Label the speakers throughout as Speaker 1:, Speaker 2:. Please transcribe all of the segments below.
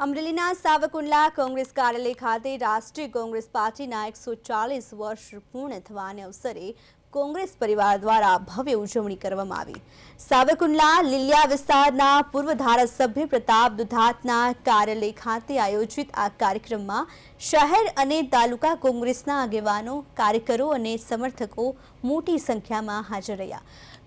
Speaker 1: અમરેલીના સાવકુંડલા કોંગ્રેસ કાર્યાલય ખાતે રાષ્ટ્રીય કોંગ્રેસ પાર્ટીના એકસો ચાલીસ વર્ષ પૂર્ણ થવાને અવસરે કોંગ્રેસ પરિવાર દ્વારા ભવ્ય ઉજવણી કરવામાં આવી. સાવકુંડલા લીલિયા વિસ્તારના પૂર્વ ધારાસભ્ય પ્રતાપ દુધાતના કાર્યાલય ખાતે આયોજિત આ કાર્યક્રમમાં શહેર અને તાલુકા કોંગ્રેસના આગેવાનો, કાર્યકરો અને સમર્થકો મોટી સંખ્યામાં હાજર રહ્યા.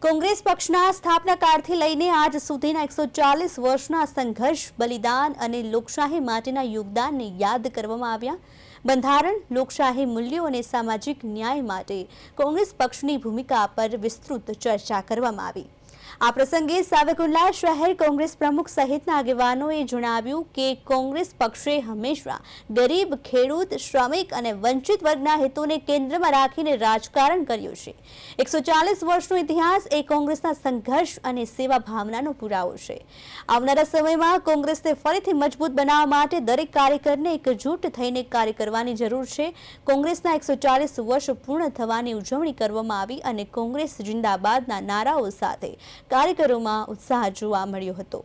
Speaker 1: કોંગ્રેસ પક્ષના સ્થાપના કાળથી લઈને આજ સુધીના એકસો ચાલીસ વર્ષના સંઘર્ષ, બલિદાન અને લોકશાહી માટેના યોગદાનને યાદ કરવામાં આવ્યા. બંધારણ, લોકશાહી મૂલ્યો અને સામાજિક ન્યાય માટે કોંગ્રેસ પક્ષની ભૂમિકા પર વિસ્તૃત ચર્ચા કરવામાં આવી. આ પ્રસંગે સાવરકુંડલા શહેર કોંગ્રેસ પ્રમુખ સહિતના આગેવાનોએ જણાવ્યું કે કોંગ્રેસ પક્ષે હંમેશા ગરીબ, ખેડૂત, શ્રમિક અને વંચિત વર્ગના હિતોને કેન્દ્રમાં રાખીને રાજકારણ કર્યું છે. એકસો વર્ષનો ઇતિહાસ એ કોંગ્રેસના સંઘર્ષ અને સેવા ભાવનાનો પુરાવો છે. આવનારા સમયમાં કોંગ્રેસને ફરીથી મજબૂત બનાવવા માટે દરેક કાર્યકરને એકજૂટ થઈને કાર્ય કરવાની જરૂર છે. કોંગ્રેસના એકસો વર્ષ પૂર્ણ થવાની ઉજવણી કરવામાં આવી અને કોંગ્રેસ જિંદાબાદના નારાઓ સાથે કાર્યકરોમાં ઉત્સાહ જોવા મળ્યો હતો.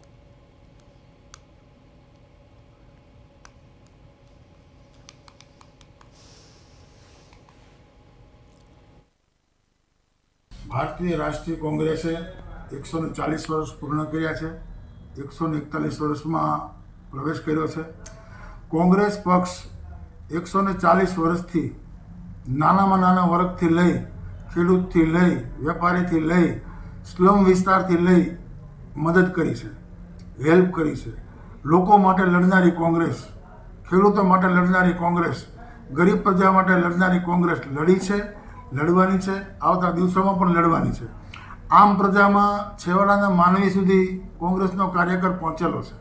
Speaker 2: ભારતીય રાષ્ટ્રીય કોંગ્રેસે એકસો ને ચાલીસ વર્ષ પૂર્ણ કર્યા છે. એકસો ને એકતાલીસ વર્ષમાં પ્રવેશ કર્યો છે. કોંગ્રેસ પક્ષ એકસો ને ચાલીસ વર્ષથી નાનામાં નાના વર્ગથી લઈ, ખેડૂતથી લઈ, વેપારીથી લઈ સ્લમ વિસ્તારથી લઈ મદદ કરી છે, હેલ્પ કરી છે. લોકો માટે લડનારી કોંગ્રેસ, ખેડૂતો માટે લડનારી કોંગ્રેસ, ગરીબ પ્રજા માટે લડનારી કોંગ્રેસ લડી છે, લડવાની છે, આવતા દિવસોમાં પણ લડવાની છે. આમ પ્રજામાં છેવાડાના માનવી સુધી કોંગ્રેસનો કાર્યકર પહોંચેલો છે.